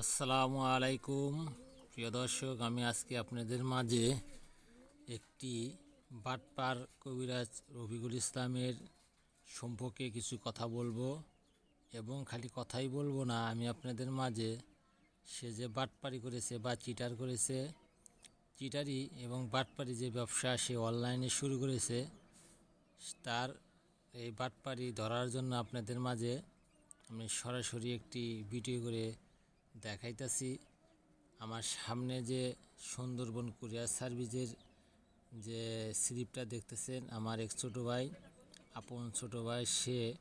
আসসালামু আলাইকুম। প্রিয় দর্শক, আমি আজকে আপনাদের মাঝে একটি বাটপার কবিরাজ রফিকুল ইসলামের সম্পর্কে কিছু কথা বলব এবং খালি কথাই বলব না, আমি আপনাদের মাঝে সে যে বাটপারি করেছে বা চিটার করেছে, চিটারি এবং বাটপারি যে ব্যবসা সে অনলাইনে শুরু করেছে, তার এই বাটপারি ধরার জন্য আপনাদের মাঝে আমি সরাসরি একটি ভিডিও করে দেখাইতাছি। আমার সামনে যে সুন্দরবন কুরিয়ার সার্ভিসের যে স্লিপটা দেখতেছেন, আমার এক ছোট ভাই, আপন ছোটো ভাই, সে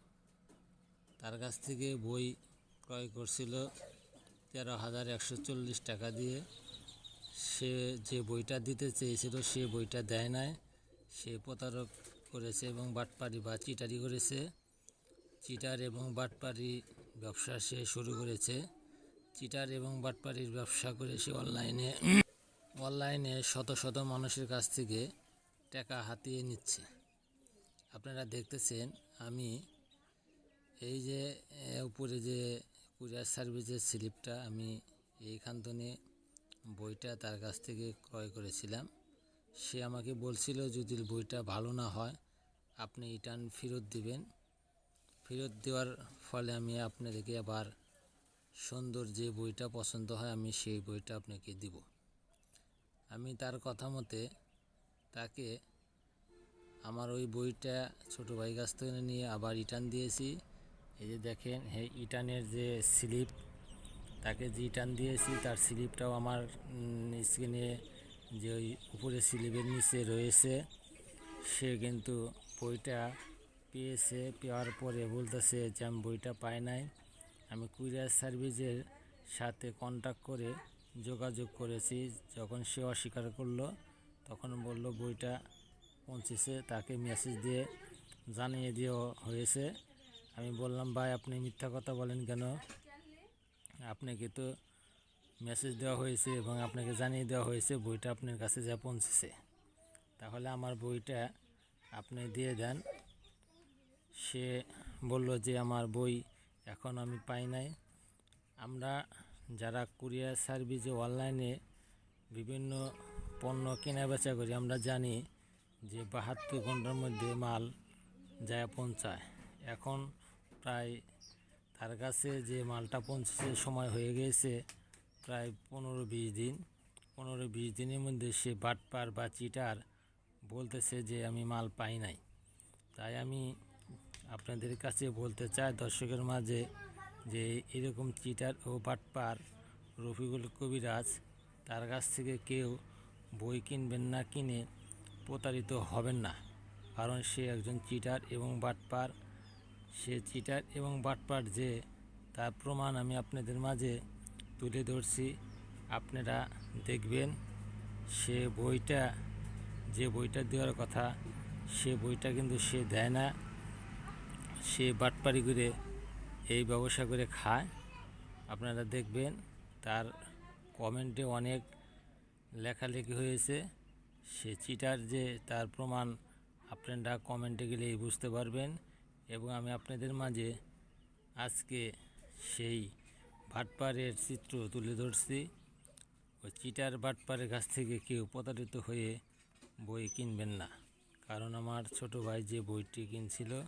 তার কাছ থেকে বই ক্রয় করছিল তেরো হাজার একশো চল্লিশ টাকা দিয়ে। সে যে বইটা দিতে চেয়েছিল, সে বইটা দেয় নাই। সে প্রতারক করেছে এবং বাটপারি বা চিটারি করেছে। চিটার এবং বাটপারি ব্যবসা সে শুরু করেছে। চিটার এবং বাটপারির ব্যবসা করে সে অনলাইনে অনলাইনে শত শত মানুষের কাছ থেকে টাকা হাতিয়ে নিচ্ছে। আপনারা দেখতেছেন, আমি এই যে উপরে যে কুরিয়ার সার্ভিসের স্লিপটা, আমি এইখান থেকে বইটা তার কাছ থেকে ক্রয় করেছিলাম। সে আমাকে বলছিল, যদি বইটা ভালো না হয়, আপনি রিটার্ন ফেরত দিবেন। ফেরত দেওয়ার ফলে আমি আপনাদেরকে আবার সুন্দর যে বইটা পছন্দ হয়, আমি সেই বইটা আপনাকে দিব। আমি তার কথা মতে তাকে আমার ওই বইটা ছোটো ভাই কাছ থেকে নিয়ে আবার রিটার্ন দিয়েছি। এই যে দেখেন, হে ইটানের যে স্লিপ, তাকে যে রিটার্ন দিয়েছি, তার স্লিপটাও আমার স্ক্রিনে যে ওই উপরে স্লিপের নিচে রয়েছে, সে কিন্তু বইটা পেয়েছে, পাওয়ার পরে বলতেছে যে আমি বইটা পাই নাই। আমি কুরিয়ার সার্ভিসের সাথে কন্ট্যাক্ট করে যোগাযোগ করেছি। যখন সে অস্বীকার করল, তখন বলল, বইটা পৌঁছেছে। তাকে মেসেজ দিয়ে জানিয়ে দেওয়া হয়েছে। আমি বললাম, ভাই, আপনি মিথ্যা কথা বলেন কেন? আপনাকে তো মেসেজ দেওয়া হয়েছে এবং আপনাকে জানিয়ে দেওয়া হয়েছে, বইটা আপনার কাছে যা পৌঁছেছে। তাহলে আমার বইটা আপনি দিয়ে দেন। সে বলল যে, আমার বই এখন আমি পাই নাই। আমরা যারা কুরিয়ার সার্ভিসে অনলাইনে বিভিন্ন পণ্য কেনা বেচা করি, আমরা জানি যে বাহাত্তর ঘণ্টার মধ্যে মাল যায় পৌঁছায়। এখন প্রায় তার কাছে যে মালটা পৌঁছেছে, সময় হয়ে গিয়েছে প্রায় পনেরো বিশ দিন। পনেরো বিশ দিনের মধ্যে সে বাটপার বা চিটার বলতেছে যে আমি মাল পাই নাই। তাই আমি আপনাদের কাছে বলতে চাই দর্শকের মাঝে যে এরকম চিটার ও বাটপার রফিকুল কবিরাজ, তার কাছ থেকে কেউ বই কিনবেন না কিনে প্রতারিত হবেন না। কারণ সে একজন চিটার এবং বাটপার। সে চিটার এবং বাটপার যে, তার প্রমাণ আমি আপনাদের মাঝে তুলে ধরছি। আপনারা দেখবেন, সে বইটা, যে বইটা দেওয়ার কথা, সে বইটা কিন্তু সে দেয় না। সে বাটপারি করে এই ব্যবসা করে খায়। আপনারা দেখবেন তার কমেন্টে অনেক লেখালেখি হয়েছে। সে চিটার যে, তার প্রমাণ আপনারা কমেন্টে গেলেই বুঝতে পারবেন এবং আমি আপনাদের মাঝে আজকে সেই ভাটপাড়ের চিত্র তুলে ধরছি। ওই চিটার বাটপাড়ের কাছ থেকে কেউ প্রতারিত হয়ে বই কিনবেন না। কারণ আমার ছোট ভাই যে বইটি কিনছিল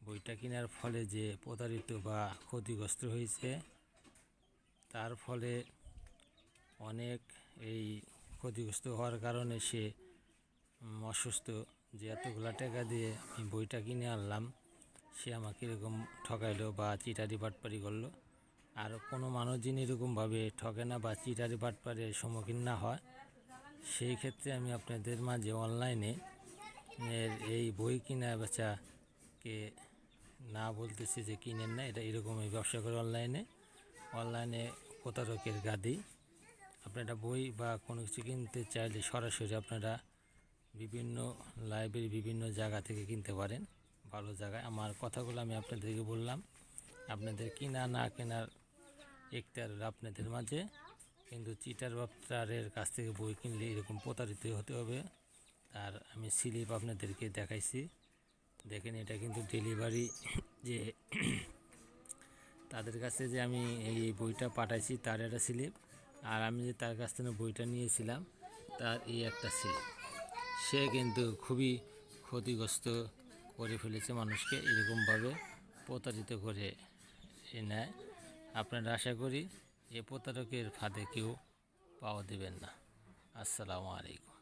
বইটা কেনার ফলে যে প্রতারিত বা ক্ষতিগ্রস্ত হয়েছে, তার ফলে অনেক এই ক্ষতিগ্রস্ত হওয়ার কারণে সে অসুস্থ। যে এতগুলা টাকা দিয়ে আমি বইটা কিনে আনলাম, সে আমাকে এরকম ঠকাইলো বা চিটারি বাটপারি করল। আর কোনো মানুষ যিনি এরকমভাবে ঠকে না বা চিটারি বাটপারের সম্মুখীন না হয়, সেই ক্ষেত্রে আমি আপনাদের মাঝে অনলাইনে এর এই বই কিনা বেচাকে না বলতেছি যে কিনেন না, এটা এরকমই ব্যবসা করে অনলাইনে। অনলাইনে প্রতারকের গাদি। আপনারা বই বা কোনো কিছু কিনতে চাইলে সরাসরি আপনারা বিভিন্ন লাইব্রেরি বিভিন্ন জায়গা থেকে কিনতে পারেন। ভালো জায়গায়। আমার কথাগুলো আমি আপনাদেরকে বললাম। আপনাদের কিনা না কেনার একটার আপনাদের মাঝে। কিন্তু চিটার বাপ্তারের কাছ থেকে বই কিনলে এরকম প্রতারিত হতে হবে। আর আমি স্লিপ আপনাদেরকে দেখাইছি। দেখেন, এটা কিন্তু ডেলিভারি যে তাদের কাছে যে আমি এই বইটা পাঠাইছি, তার একটা স্লিপ আর আমি যে তার কাছ থেকে বইটা নিয়েছিলাম, তার এই একটা স্লিপ সে কিন্তু খুবই ক্ষতিগ্রস্ত করে ফেলেছে মানুষকে, এরকমভাবে প্রতারিত করে এ নেয়। আপনারা আশা করি এ প্রতারকের ফাঁদে কেউ পাওয়া দেবেন না। আসসালামু আলাইকুম।